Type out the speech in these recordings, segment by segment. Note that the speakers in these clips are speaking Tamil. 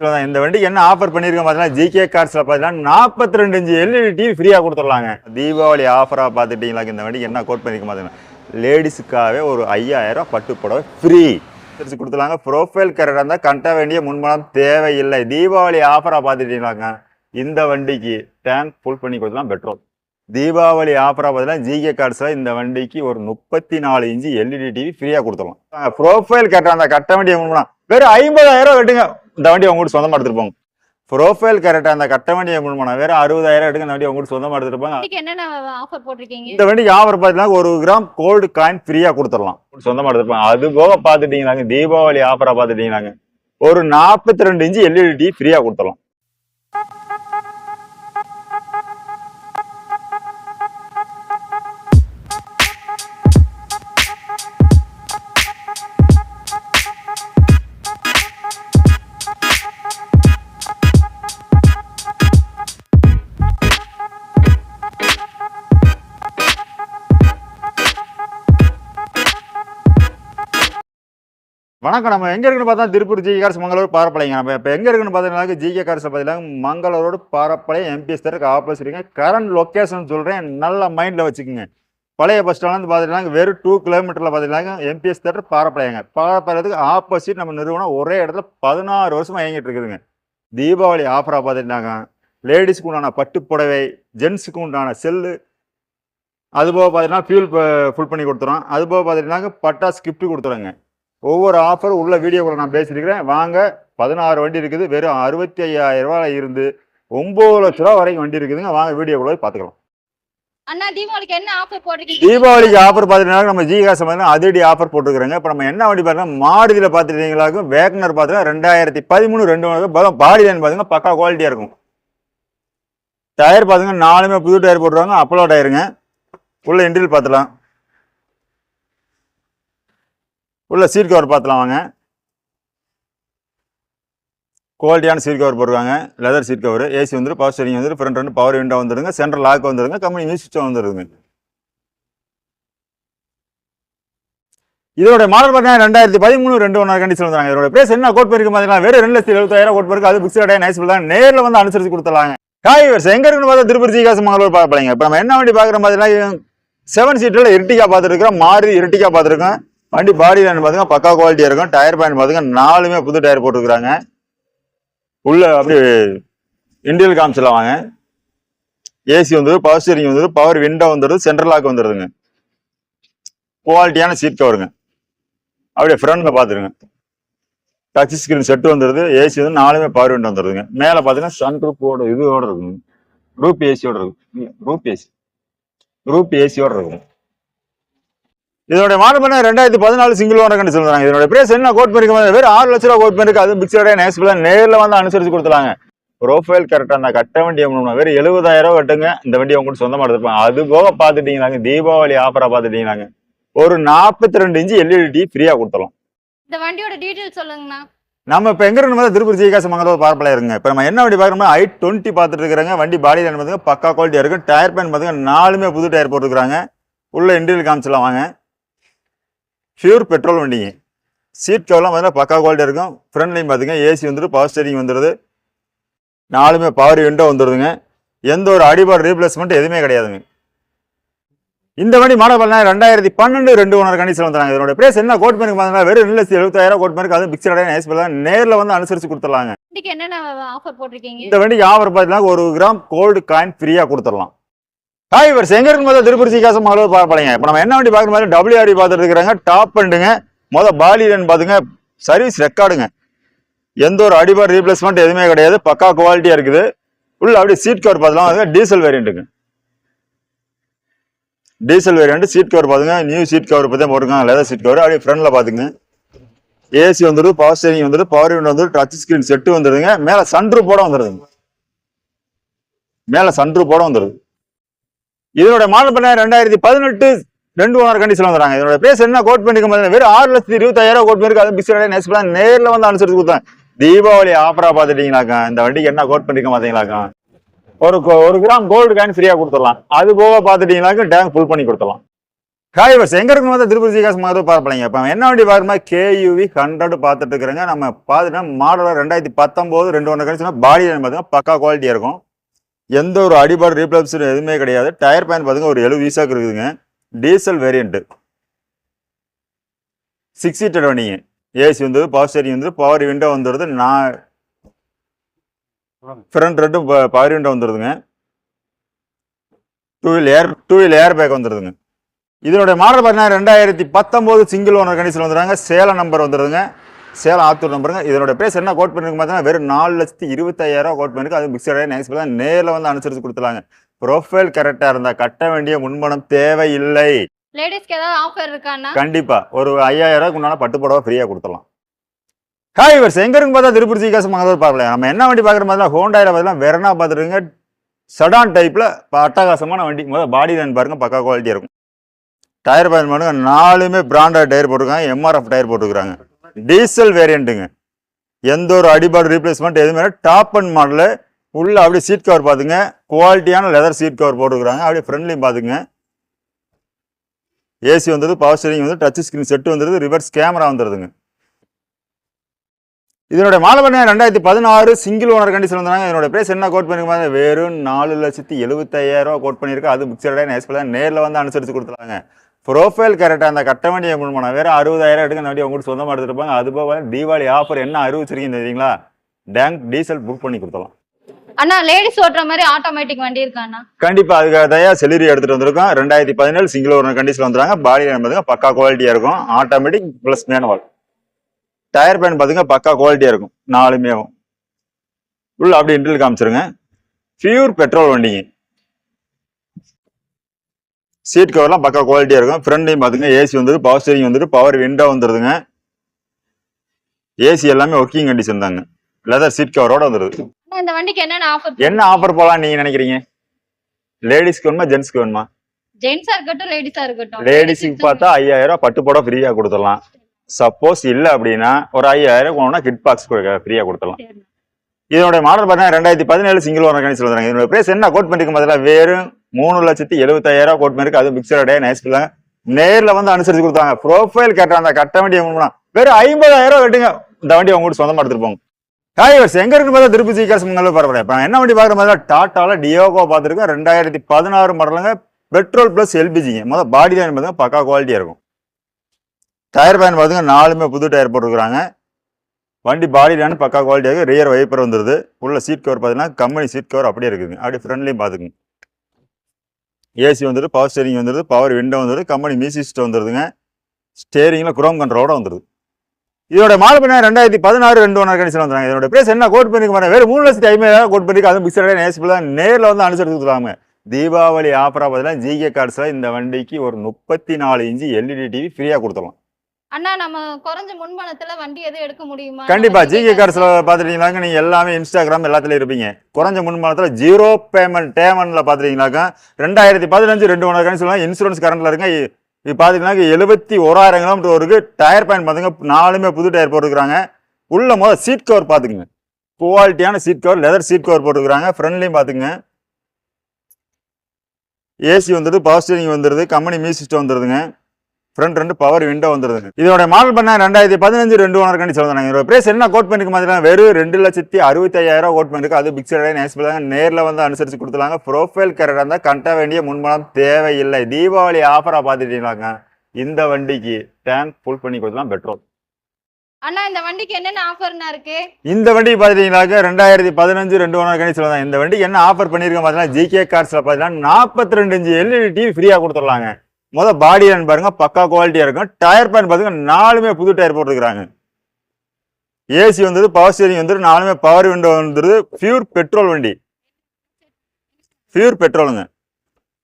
சொல்லுங்க, இந்த வண்டிக்கு என்ன ஆஃபர் பண்ணியிருக்கோம் பார்த்தீங்கன்னா ஜிகே கார்ஸில் பார்த்தீங்கன்னா நாற்பத்தி ரெண்டு இன்ச்சு எல்இடி டிவி ஃப்ரீயாக கொடுத்துடலாங்க. தீபாவளி ஆஃபராக பார்த்துட்டீங்களா? இந்த வண்டிக்கு என்ன கோட் பண்ணியிருக்கோம் பார்த்தீங்கன்னா லேடிஸுக்காகவே ஒரு ஐயாயிரம் பட்டு புடவை ஃப்ரீ திருச்சி கொடுத்துலாங்க ப்ரொஃபைல் கரெக்டாக இருந்தால் கட்ட வேண்டிய முன்மணம் தேவையில்லை. தீபாவளி ஆஃபராக பார்த்துட்டீங்களாங்க? இந்த வண்டிக்கு டேங்க் ஃபுல் பண்ணி கொடுத்துலாம் பெட்ரோல் தீபாவளி ஆஃபராக பார்த்தீங்கன்னா ஜிகே கார்ட்ஸில் இந்த வண்டிக்கு ஒரு முப்பத்தி நாலு இன்ச்சு எல்இடி டிவி ஃப்ரீயாக கொடுத்துடலாம். ப்ரொஃபைல் கரெக்டாக இருந்தால் கட்ட வேண்டிய முன்மணம் வெறும் ஐம்பதாயிரம் கட்டுங்க. இந்த வண்டி அவங்க கூட சொந்தமாக எடுத்துட்டு போங்க. ப்ரொஃபைல் கரெக்டாக அந்த கட்ட வண்டியை முன்மணம் வேற அறுபதாயிரம் எடுங்க இந்த வண்டி அவங்க கூட சொந்தமாக எடுத்துட்டு போங்க. வண்டிக்கு என்னென்ன ஆஃபர் போட்டிருக்கீங்க? இந்த வண்டிக்கு ஆஃபர் பார்த்தீங்கன்னா ஒரு கிராம் கோல்டு காயின் ஃப்ரீயா கொடுத்துடலாம். சொந்தமா எடுத்துருப்பாங்க அது போக பார்த்துட்டீங்களாங்க தீபாவளி ஆஃபரா பார்த்துட்டீங்களாங்க ஒரு நாற்பத்தி ரெண்டு இன்ச்சு எல்இடி டிவி ஃப்ரீயா கொடுத்துடலாம். வணக்கம். நம்ம எங்கே இருக்குன்னு பார்த்தா திருப்பூர் ஜிகே கார்ஸ் மங்களூர் பாரப்பாளையங்க நம்ம இப்போ எங்கே இருக்குன்னு பார்த்தீங்கன்னா ஜிகே கார்ஸ் பார்த்தீங்கன்னா மங்களூரோடு பாரப்பாளையம் எம்பிஎஸ் தருக்கு இருக்கேன் கரண்ட் லொக்கேஷன் சொல்கிறேன் நல்ல மைண்டில் வச்சுக்கோங்க. பழைய பஸ் ஸ்டாண்ட்லேருந்து பார்த்தீங்கன்னா வெறும் டூ கிலோமீட்டரில் பார்த்தீங்கன்னா எம்பிஎஸ் தேட்டர் பாரப்பாளையங்க பாரப்பாளையத்துக்கு ஆப்போசிட் நம்ம நிறுவனம் ஒரே இடத்துல பதினாறு வருஷமாக இயங்கிட்டு இருக்குதுங்க. தீபாவளி ஆஃபராக பார்த்துட்டாங்க லேடிஸ்க்கு உண்டான பட்டு புடவை ஜென்ஸுக்கு உண்டான செல்லு அதுபோக பார்த்தீங்கன்னா ஃபியூல் ஃபுல் பண்ணி கொடுத்துறோம். அதுபோக பார்த்தீங்கன்னா பட்டாஸ் கிஃப்ட் கொடுத்துறோங்க. ஒவ்வொரு ஆஃபர் உள்ள வீடியோக்குள்ள நான் பேசியிருக்கிறேன். வாங்க பதினாறு வண்டி இருக்குது. வெறும் அறுபத்தி ஐயாயிரம் ரூபாய் இருந்து ஒம்பது லட்ச ரூபா வரைக்கும் வண்டி இருக்குதுங்க. வாங்க வீடியோக்குள்ள போய் பார்த்துக்கலாம். அண்ணா தீபாவளிக்கு என்ன ஆஃபர் போட்டிருக்கீங்க? தீபாவளிக்கு ஆஃபர் பார்த்தீங்கன்னா நம்ம ஜிகாஸ் வந்து அதிரடி ஆஃபர் போட்டுருக்குறோங்க. இப்போ நம்ம என்ன வண்டி பார்த்தீங்கன்னா மாருதியில் பார்த்துட்டீங்களாக்கும் வேக்னர் பார்த்தீங்கன்னா ரெண்டாயிரத்தி பதிமூணு ரெண்டு பலம் பாடி லைன் பார்த்தீங்கன்னா பக்கா குவாலிட்டியாக இருக்கும். டயர் பார்த்தீங்கன்னா நாலுமே புது டயர் போட்டுருவாங்க அப்பளோ டயருங்க உள்ள இன்டீரியல் பார்த்துலாம் உள்ள சீட் கவர் பார்த்துலாம் வாங்க. குவாலிட்டியான சீட் கவர் போடுவாங்க லெதர் சீட் கவர் ஏசி வந்துடும் பவர் ஸ்டேரிங் வந்துடும் ஃப்ரண்ட் ரெண்டு பவர் விண்டோ வந்துடுங்க சென்ட்ரல் லாக் வந்துடுங்க கம்பெனி மியூசிக் வந்துடுங்க இதோட மாடல் பார்த்தீங்கன்னா ரெண்டாயிரத்தி பதிமூணு ரெண்டு ஒன்றரை கண்டிஷன் வந்தாங்க இதோட பிரைஸ் என்ன? கோட் பண்ணிருக்கு பார்த்தீங்கன்னா வெறும் ரெண்டு லட்சத்தி எழுபத்தாயிரம் கோட் இருக்கு அது பிக்ஸ் டே நைஸ் தான் நேரில் வந்து அனுசரிச்சு கொடுத்துலாங்க காய் வருஷம் எங்கே இருக்குன்னு பார்த்தா திருப்பதி ஜிகாஸ் மங்களூர் பார்ப்பலைங்க இப்போ நம்ம என்ன வண்டி பார்க்குறோம் பார்த்தீங்கன்னா செவன் சீட்டில் இருட்டிக்கா பார்த்துருக்கோம் மாறி இரட்டிக்கா பார்த்துருக்கோம் வண்டி பாடி லைன் பார்த்தீங்கன்னா பக்கா குவாலிட்டியாக இருக்கும். டயர் பாயிண்ட் பார்த்தீங்கன்னா நாலுமே புது டயர் போட்டுருக்காங்க உள்ளே அப்படியே இண்டியல் காமிச்சிடலாம் வாங்க. ஏசி வந்துடுது பவர் ஸ்டீரிங் வந்துடும் பவர் விண்டோ வந்துடுது சென்ட்ரல் லாக் வந்துடுதுங்க குவாலிட்டியான சீட் கவருங்க அப்படியே ஃப்ரண்டில் பார்த்துருங்க டச் ஸ்க்ரீன் செட்டு வந்துடுது ஏசி வந்து நாலுமே பவர் விண்டோ வந்துடுதுங்க மேலே பார்த்தீங்கன்னா சன் ரூப்போட இதோட இருக்குங்க. ரூப் ஏசியோட இருக்கும் ரூப் ஏசி ரூப் ஏசியோட இருக்கும் இதோட மாடல் பண்ண ரெண்டாயிரத்தி பதினாலு சிங்கிள் ஓனர் கண்டு சொல்றாங்க. இதோட பிரைஸ் என்ன? கோட் பண்ணிருக்க வேறு ஆறு லட்ச ரூபா கோட் பண்ணிருக்கு. அது பிக்சோட நேஸ்பிளா நேரில் வந்து அனுசரிச்சு கொடுத்துலாங்க ப்ரோஃபைல் கரெக்டாக அந்த கட்ட வண்டி எவ்வளோ வெறும் எழுபதாயிரம் ரூபா கட்டுங்க. இந்த வண்டி அவங்க கூட சொந்தமாக எடுத்துப்பாங்க அது போக பார்த்துட்டீங்களாங்க. தீபாவளி ஆஃபராக பார்த்துட்டீங்களாங்க. ஒரு நாற்பத்தி ரெண்டு இன்ச்சு எல்இடி டிவி ஃப்ரீயாக கொடுத்துலாம் இந்த வண்டியோட டீடைல் சொல்லுங்கண்ணா. நம்ம இப்போ எங்க இருந்து திருப்பூர் ஜிகாசம் மங்களூர் பார்ப்பல இருங்க இப்போ நம்ம என்ன வண்டி பார்க்குறோம் ஐ டுவெண்ட்டி பார்த்துட்டு இருக்கிறாங்க. வண்டி பாடி லைன் பார்த்தீங்கன்னா பக்கா குவாலிட்டியாக இருக்கும் டயர் பேன் பார்த்தீங்கன்னா நாலுமே புது டயர் போட்டுருக்காங்க உள்ள இன்டீரியல் காமிச்சிடலாம் வாங்க. பியூர் பெட்ரோல் வண்டிங்க சீட் கவர்லாம் பார்த்தீங்கன்னா பக்கா குவாலிட்டியாக இருக்கும். ஃப்ரண்ட்லையும் பார்த்தீங்க ஏசி வந்துடும் பவர் ஸ்டேரிங் வந்துடுது நாலுமே பவர் விண்டோ வந்துடுதுங்க எந்த ஒரு அடிபாடு ரீப்ளேஸ்மெண்ட் எதுவுமே கிடையாதுங்க. இந்த வண்டி மாடல் பண்ணா ரெண்டாயிரத்தி பன்னெண்டு ரெண்டு ஒன்றரை கண்டிஷன் வந்துறாங்க இதோட பிரைஸ் என்ன? கோட் பண்ணி பார்த்தீங்கன்னா வெறும் ரெண்டு லட்சத்தி எழுபத்தாயிரம் கோட் பண்ணி அது பிக்சர் நைஸ் பண்ணலாம் நேரில் வந்து அனுசரிச்சு கொடுத்துடலாங்க. இந்த வண்டிக்கு ஆஃபர் பார்த்தீங்கன்னா ஒரு கிராம் கோல்டு காயின் ஃப்ரீயாக கொடுத்துடலாம். ஹாய் இவர் எங்க இருக்கும் போது திருப்பூர் சீகாசம் மகளூர் பார்ப்பலைங்க இப்போ நம்ம என்ன வண்டி பார்க்குற மாதிரி டபிள்யூஆர்டி பார்த்துட்டு இருக்கிறாங்க. டாப் பண்ணுங்க மொதல் பாலிலன் பார்த்துங்க. சர்வீஸ் ரெக்கார்டுங்க எந்த ஒரு அடிபார் ரீப்ளேஸ்மெண்ட் எதுவுமே கிடையாது. பக்கா குவாலிட்டியாக இருக்குது. உள்ள அப்படியே சீட் கவர் பார்த்தலாம் டீசல் வேரியண்ட்டுங்க டீசல் வேரியண்ட் சீட் கவர் பார்த்துங்க. நியூ சீட் கவர் பற்றி போட்டிருக்காங்க. லெதர் சீட் கவர் அப்படியே ஃப்ரண்ட்ல பார்த்துங்க. ஏசி வந்துடுது பவர் ஸ்டேரிங் வந்துடுது பவர் விண்டோ வந்துடும் டச் ஸ்க்ரீன் செட்டு வந்துடுதுங்க. மேலே சன்ரூப் போட வந்துடுதுங்க. மேலே சன்ரூப் போட வந்துடுது. இதனோட மாடல் பண்ண ரெண்டாயிரத்தி பதினெட்டு ரெண்டு ஓனர் கண்டிஷன் வந்துறாங்க இதனோட பிரைஸ் என்ன? கோட் பண்ணிக்க மாதிரி வெறும் ஆறு லட்சத்தி இருபத்தாயிரம் கோட் பண்ணிருக்கு. அது பிக்ஸ் நெக்ஸ்ட் நேரில் வந்து அனுசரிச்சு கொடுத்தேன். தீபாவளி ஆஃபரா பார்த்துட்டீங்களாக்கா? இந்த வண்டிக்கு என்ன கோட் பண்ணிக்க மாட்டீங்களாக்கா? ஒரு கோ- ஒரு கிராம் கோல்டு காயின் ஃப்ரீயா கொடுத்துடலாம். அது போக பார்த்துட்டீங்கன்னாக்க டேங்க் ஃபுல் பண்ணி கொடுத்துடலாம். ஹாய் பஸ் எங்க இருக்கும் வந்து திருப்பதி ஜிகாஸ் மாதிரி பார்ப்பலைங்க இப்போ என்ன வண்டி பாருமா கேயூவி ஹண்ட்ரட் பார்த்துட்டு இருக்கிறேங்க. நம்ம பார்த்துட்டா மாடலாக ரெண்டாயிரத்தி பத்தொம்போது ரெண்டு ஒன்று கழிச்சுன்னா பாடி பார்த்தீங்கன்னா பக்கா குவாலிட்டியாக இருக்கும். எந்த ஒரு அடிபாடு ரீப்ளப்ஸும் எதுவுமே கிடையாது. டயர் பேன் பார்த்துங்க ஒரு எழுபது வீசாக்கு இருக்குதுங்க. டீசல் வேரியண்ட்டு சிக்ஸ் சீட்டர் வண்டிங்க ஏசி வந்தது பவர் ஸ்டேரிங் வந்து பவர் விண்டோ வந்துடுது நான் ஃப்ரண்ட் ரெண்டும் power window வந்துடுதுங்க two wheel air two wheel airbag வந்துடுதுங்க இதனுடைய மாடல் பார்த்தீங்கன்னா ரெண்டாயிரத்தி பத்தொம்போது சிங்கிள் ஓனர் கண்டிஷன் வந்துடுறாங்க சேலம் நம்பர் வந்துடுதுங்க சேலம் ஆத்தூர் நம்பருங்க இதனுடைய பேஸ் என்ன கோட் பண்ணிருக்கு பார்த்தீங்கன்னா வெறும் நாலு லட்சத்தி இருபத்தாயிரம் கோட் பண்ணிருக்கு. அது மிக்சடாக நெக்ஸ்ட் தான் நேரில் வந்து அனுசரித்து கொடுத்துலாங்க ப்ரொஃபைல் கரெக்டாக இருந்தால் கட்ட வேண்டிய முன்பணம் தேவையில்லை. லேடிஸ்க்கு ஏதாவது ஆஃபர் இருக்காண்ணா கண்டிப்பா. ஒரு ஐயாயிரம் ரூபாய்க்கு முன்னால பட்டு புடவை ஃப்ரீயா கொடுத்துடலாம். ஹாய் வர்ஸ் எங்க இருக்கு பார்த்தா திருப்பதி சீக்காசம் மகதூர் பார்க்கல. நம்ம என்ன வண்டி பார்க்குற மாதிரி ஹோண்டாயில பார்த்தீங்கன்னா வெறனா பார்த்துருங்க சடான் டைப்ல அட்டகாசமான வண்டி. முதல்ல பாடி லைன் பாருங்க பக்கா குவாலிட்டி இருக்கும். டயர் பாருங்க பாருங்க நாலுமே பிராண்டட் டயர் போட்டிருக்காங்க. எம்ஆர்எஃப் டயர் போட்டுருக்காங்க டீசல் வேரியண்ட்டுங்க எந்த ஒரு அடிபாடு ரீப்ளேஸ்மெண்ட் எதுவுமே டாப் அண்ட் மாடலு உள்ள அப்படியே சீட் கவர் பார்த்துங்க குவாலிட்டியான லெதர் சீட் கவர் போட்டுருக்குறாங்க. அப்படியே ஃப்ரெண்ட்லையும் பார்த்துங்க ஏசி வந்தது பவர் ஸ்டீரிங் வந்து டச் ஸ்கிரீன் செட்டு வந்துருது ரிவர்ஸ் கேமரா வந்துருதுங்க இதனுடைய மாலை பண்ண ரெண்டாயிரத்தி பதினாறு சிங்கிள் ஓனர் கண்டிஷன் வந்தாங்க இதனுடைய பிரைஸ் என்ன கோட் பண்ணிருக்காங்க வெறும் நாலு லட்சத்தி எழுபத்தாயிரம் ரூபா கோட் பண்ணியிருக்கு அது மிக்சடா நேஸ்பிளா நேரில் வந்து அனுசரித்து கொடுத்துருவாங்க ப்ரொஃபைல் கரெக்டாக அந்த கட்ட வண்டியை முன்மனா வேற அறுபதாயிரம் எடுக்க அந்த வண்டி உங்களுக்கு சொந்தமாக எடுத்துருப்பாங்க அது போக தீபாவளி ஆஃபர் என்ன அறிவிச்சிருக்கீங்க தெரியுங்களா? டேங்க் டீசல் புக் பண்ணி கொடுத்துடலாம். அண்ணா லேடிஸ் ஓட்டுற மாதிரி ஆட்டோமேட்டிக் வண்டி இருக்காண்ணா கண்டிப்பா அதுக்காக தயா செலிரி எடுத்துட்டு வந்திருக்கோம். ரெண்டாயிரத்தி பதினேழு சிங்கிள் ஓனர் கண்டிஷன் வந்துருக்காங்க. பாடி என்பதுங்க பக்கா குவாலிட்டியா இருக்கும். ஆட்டோமேட்டிக் பிளஸ் மேனுவல் டயர் பேன் பாத்துங்க பக்கா குவாலிட்டியா இருக்கும். நாலுமே உள்ள அப்படி இன்டில் காமிச்சிருங்க. பியூர் பெட்ரோல் வண்டிங்க. சீட் கவர்லாம் பக்கா குவாலிட்டியா இருக்கும். ஃப்ரண்ட்லையும் பாத்துங்க ஏசி வந்துரு பவர் ஸ்டேரிங் வந்துட்டு பவர் விண்டோ வந்துருதுங்க. ஏசி எல்லாமே ஒர்க்கிங் கண்டிஷன் தாங்க. லெதர் சீட் கவரோட வந்துருது. அண்ணா, இந்த வண்டிக்கு என்னென்ன ஆஃபர் என்ன ஆஃபர் போலாம் நீங்க நினைக்கிறீங்க? லேடிஸ்க்கு வேணுமா ஜென்ஸ்க்கு வேணுமா? ஜென்ஸா இருக்கட்டும் லேடிஸா இருக்கட்டும். லேடிஸுக்கு பார்த்தா ஐயாயிரம் ரூபாய் பட்டு புடவை ஃப்ரீயா கொடுத்துடலாம். சப்போஸ் இல்ல அப்படின்னா ஒரு ஐயாயிரம் போனோம்னா கிட் பாக்ஸ் ஃப்ரீயா கொடுத்துடலாம். இதனுடைய மாடல் பார்த்தீங்கன்னா ரெண்டாயிரத்தி பதினேழு சிங்கிள் ஓனர் கணிச்சு இதனுடைய பிரைஸ் என்ன? கோட் முதல்ல வெறும் மூணு லட்சத்தி எழுபத்தாயிரம் கோட் மேற்கு. அது மிக்சர் டே நைஸ் நேர்ல வந்து அனுசரிச்சு கொடுத்தாங்க. ப்ரோஃபைல் கேட்ட அந்த கட்ட வண்டியை முன்னா வெறும் ஐம்பதாயிரம் வெட்டுங்க. இந்த வண்டி அவங்க கூட சொந்தமா எடுத்துட்டு போங்க. ஹாய்வர்ஸ் எங்க இருக்கு பார்த்தா திருப்பி சீக்கிரம் பரவாயில்ல. இப்போ என்ன வண்டி பார்க்குற மாதிரி டாட்டால டியோகோ பார்த்துருக்கோம் ரெண்டாயிரத்தி பதினாறு மாடலுங்க பெட்ரோல் பிளஸ் எல்பிஜிங்க மொதல் பாடி லைன் பார்த்தீங்கன்னா பக்கா குவாலிட்டியாக இருக்கும். டயர் பேன் பார்த்துங்க நாலுமே புது டயர் போட்டுருக்குறாங்க. வண்டி பாடி லைன் பக்கா குவாலிட்டியாக இருக்குது ரியர் வைப்பர் வந்துருது. உள்ள சீட் கவர் பார்த்தீங்கன்னா கம்பெனி சீட் கவர் அப்படியே இருக்குதுங்க அப்படியே ஃப்ரெண்ட்லேயும் பார்த்துக்குங்க. ஏசி வந்துருது பவர் ஸ்டேரிங் வந்துடுது பவர் விண்டோ வந்துடுது கம்பெனி மியூசிஸ்ட் வந்துடுதுங்க. ஸ்டேரிங்கில் குரோம் கண்ட்ரோட வந்துடுது. இதோட மாடல் பண்ண ரெண்டாயிரத்தி பதினாறு ரெண்டு ஒன்றரை கணிசன் வந்துறாங்க இதோட பிரைஸ் என்ன? கோட் பண்ணிக்க மாட்டேன். வேறு மூணு லட்சத்தி ஐம்பதாயிரம் கோட் பண்ணிருக்கு அதுவும் மிக்சடாக நேசிப்பில் நேரில் வந்து அனுசரித்து கொடுத்துருவாங்க. தீபாவளி ஆஃபராக பார்த்தீங்கன்னா ஜிகே கார்ட்ஸில் இந்த வண்டிக்கு ஒரு முப்பத்தி நாலு இன்ச்சு எல்இடி டிவி ஃப்ரீயாக கொடுத்துடலாம். அண்ணா நம்ம குறைஞ்ச முன்பணத்துல வண்டி எதுவும் எடுக்க முடியுமா? கண்டிப்பா. ஜிகே கார்ஸ்ல பாத்துட்டீங்களாக்க நீங்க எல்லாமே இன்ஸ்டாகிராம் எல்லாத்துலயும் இருப்பீங்க. குறைஞ்ச முன்மானத்துல ஜீரோ பேமெண்ட் டேமன்ல பாத்துட்டீங்களாக்கா ரெண்டாயிரத்தி பதினஞ்சு ரெண்டு ஒன்றரை சொல்லலாம் இன்சூரன்ஸ் கரண்ட்ல இருங்க இ- இது பாத்தீங்கன்னா எழுபத்தி ஓராயிரம் கிலோமீட்டர் இருக்கு டயர் பேன் பாத்துங்க நாலுமே புது டயர் போட்டுருக்காங்க உள்ள முதல் சீட் கவர் பாத்துக்குங்க. குவாலிட்டியான seat cover leather seat cover போட்டுருக்காங்க ஃப்ரண்ட்லையும் பாத்துங்க ஏசி வந்துடுது பவர் ஸ்டீரிங் வந்துடுது கம்பெனி மியூசிஸ்ட் வந்துடுதுங்க ஃப்ரண்ட் ரெண்டு பவர் விண்டோ வந்துருதுங்க இதோட மாடல் பண்ண ரெண்டாயிரத்தி பதினஞ்சு ரெண்டு ஓனர் கண்டி சொல்லுறாங்க இதோட பிரைஸ் என்ன கோட் பண்ணிருக்க மாதிரி வெறும் ரெண்டு லட்சத்தி அறுபத்தி ஐயாயிரம் கோட் பண்ணிருக்கு. அது பிக்சடே நேசிப்பிளாங்க நேரில் வந்து அனுசரிச்சு கொடுத்துலாங்க ப்ரோஃபைல் கரெக்டாக இருந்தால் கட்ட வேண்டிய முன்பணம் தேவையில்லை. தீபாவளி ஆஃபராக பார்த்துட்டீங்களாங்க. இந்த வண்டிக்கு டேங்க் ஃபுல் பண்ணி கொடுக்கலாம் பெட்ரோல் அண்ணா இந்த வண்டிக்கு என்னென்ன ஆஃபர்னா இருக்கு? இந்த வண்டிக்கு பார்த்துட்டீங்களாக்க ரெண்டாயிரத்தி பதினஞ்சு ரெண்டு ஒன்று கணி சொல்லலாம் இந்த வண்டிக்கு என்ன ஆஃபர் பண்ணியிருக்கோம் பார்த்தீங்கன்னா ஜிகே கார்ஸில் பார்த்தீங்கன்னா நாற்பத்தி ரெண்டு இன்ச்சு எல்இடி டிவி ஃப்ரீயாக கொடுத்துடலாங்க. முதல் பாடி லைன் பாருங்க பக்கா குவாலிட்டியாக இருக்கும். டயர் பேன் பார்த்துங்க நாலுமே புது டயர் போட்டுருக்காங்க ஏசி வந்தது பவர் ஸ்டீரிங் வந்துட்டு நாலுமே பவர் விண்டோ வந்துருது. பியூர் பெட்ரோல் வண்டி. பியூர் பெட்ரோலுங்க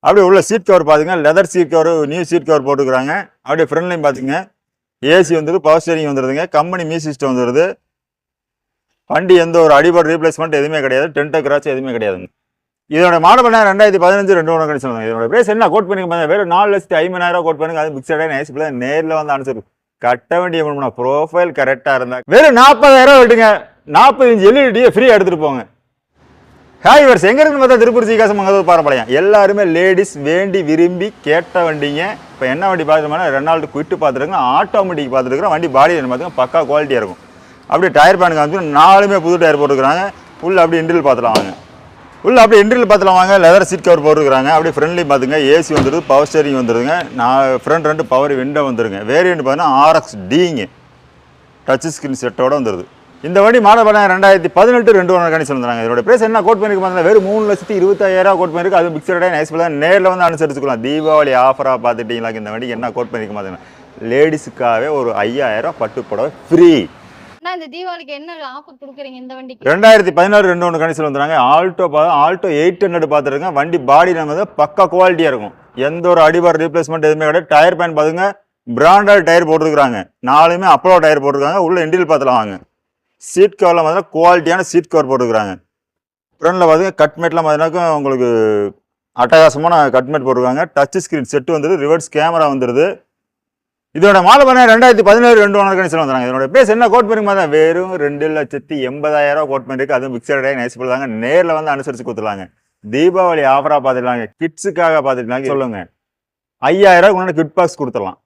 அப்படியே உள்ள சீட் கவர் பார்த்துங்க leather seat cover new seat cover போட்டுக்கிறாங்க அப்படியே ஃப்ரண்ட்லையும் பார்த்துங்க ஏசி வந்துருது பவர் ஸ்டேரிங் வந்துடுதுங்க கம்பெனி மியூ சிஸ்டம் வந்துருது. வண்டி எந்த ஒரு அடிபட் ரீப்ளேஸ்மெண்ட் எதுவுமே கிடையாது. டென்டோ கிராச் எதுவுமே கிடையாதுங்க. இதோட மாடல் பண்ண ரெண்டாயிரத்தி பதினஞ்சு ரெண்டு ஒன்று கணிச்சு இதோட பிரைஸ் என்ன? கோட் பண்ணி வெறும் நாலு லட்சத்தி ஐம்பதாயிரம் கோட் பண்ணுங்க. அது மிக்சடே நைஸ் நேரில் வந்து ஆன்சர் கட்ட வேண்டிய ப்ரோஃபைல் கரெக்டாக இருந்தால் வெறும் நாற்பதாயிரம் விட்டுங்க. நாற்பது எல்இடியை ஃப்ரீயாக எடுத்துகிட்டு போங்க. ஹாய் வர்ஸ் எங்க பார்த்தா திருப்பூர் சீகாசம் மங்கதூர் பாரம்பரியம் எல்லாருமே லேடிஸ் வேண்டி விரும்பி கேட்ட வண்டிங்க. இப்போ என்ன வண்டி பார்த்துட்டோம்னா ரெனால்டு குவிட்டு பார்த்துருக்கோம். ஆட்டோமேட்டிக் பார்த்துருக்குறோம் வண்டி பாடி பார்த்துங்க பக்கா குவாலிட்டியாக இருக்கும். அப்படியே டயர் பேனுக்கு வந்து நாலுமே புது டயர் போட்டுருக்குறாங்க. ஃபுல் அப்படியே இண்டில் பார்த்துலாம் வாங்க. உள்ள அப்படியே இன்டர்வியூ பார்த்துலாம் வாங்க. லெதர் சீட் கவர் போட்டுருக்காங்க அப்படியே ஃப்ரெண்ட்லி பார்த்துங்க. ஏசி வந்துடுது பவர் ஸ்டேரிங் வந்துடுங்க நான் ஃப்ரண்ட் ரெண்டு பவர் விண்டோ வந்துருங்க. வேரியண்ட் பார்த்தீங்கன்னா ஆர்எக்ஸ் டிங்க டச் ஸ்க்ரீன் செட்டோட வந்துடுது இந்த வண்டி மாடல் பண்ண ரெண்டாயிரத்தி பதினெட்டு ரெண்டு ஒன்று கணி வந்துறாங்க இதோட பிரைஸ் என்ன கோட் பண்ணிருக்கு பார்த்தா வெறும் மூணு லட்சத்தி இருபத்தாயிரம் கோட் பண்ணிருக்கு. அது மிக்சடே நைஸ் தான். நேரில் வந்து அனுசரிச்சுக்கலாம். தீபாவளி ஆஃபராக பார்த்துட்டீங்களா இந்த வண்டிக்கு என்ன கோட் பண்ணிருக்கு பார்த்தீங்கன்னா லேடிஸுக்காகவே ஒரு ஐயாயிரம் பட்டு புடவை ஃப்ரீ அண்ணா இந்த தீபாவளிக்கு என்ன ஆஃபர் கொடுக்குறீங்க இந்த வண்டிக்கு? ரெண்டாயிரத்தி பதினாறு ரெண்டு ஒன்று கணிசல் வந்துறாங்க ஆல்டோ ஆல்டோ எயிட் ஹண்ட்ரட் பார்த்துருக்கேன். வண்டி பாடி நம்ம வந்து பக்கா குவாலிட்டியாக இருக்கும். எந்த ஒரு அடிபார் ரீப்ளேஸ்மெண்ட் எதுவுமே கிடையாது. டயர் பேன் பார்த்துங்க பிராண்டட் டயர் போட்டிருக்காங்க நாலுமே அப்பளோ டயர் போட்டிருக்காங்க. உள்ள இண்டியல் பார்த்துலாம் வாங்க. சீட் கவரில் பார்த்தீங்கன்னா குவாலிட்டியான சீட் கவர் போட்டுருக்குறாங்க. ஃப்ரண்டில் பார்த்தீங்கன்னா கட்மேட்லாம் பார்த்தீங்கன்னாக்கா உங்களுக்கு அட்டகாசமான கட்மேட் போட்டிருக்காங்க. டச் ஸ்க்ரீன் செட்டு வந்துடுது ரிவர்ஸ் கேமரா வந்துடுது இதோட மாலை பண்ண ரெண்டாயிரத்தி பதினேழு ரெண்டு ஒன்று கணிசில் வந்தாங்க. இதோட பேஸ் என்ன? கோட் பண்ணி தான் வெறும் ரெண்டு லட்சத்தி எண்பதாயிரம் ரூபா கோட் பண்ணிருக்கு அதுவும் மிக்சர் டே நைஸ் போடுறாங்க நேரில் வந்து அனுசரித்து கொடுத்துருவாங்க தீபாவளி ஆஃபராக பார்த்துக்கலாங்க கிட்ஸுக்காக பார்த்துக்கலாங்க சொல்லுங்க. ஐயாயிரம் ரூபாய் கிட் பாக்ஸ் கொடுத்துடலாம்.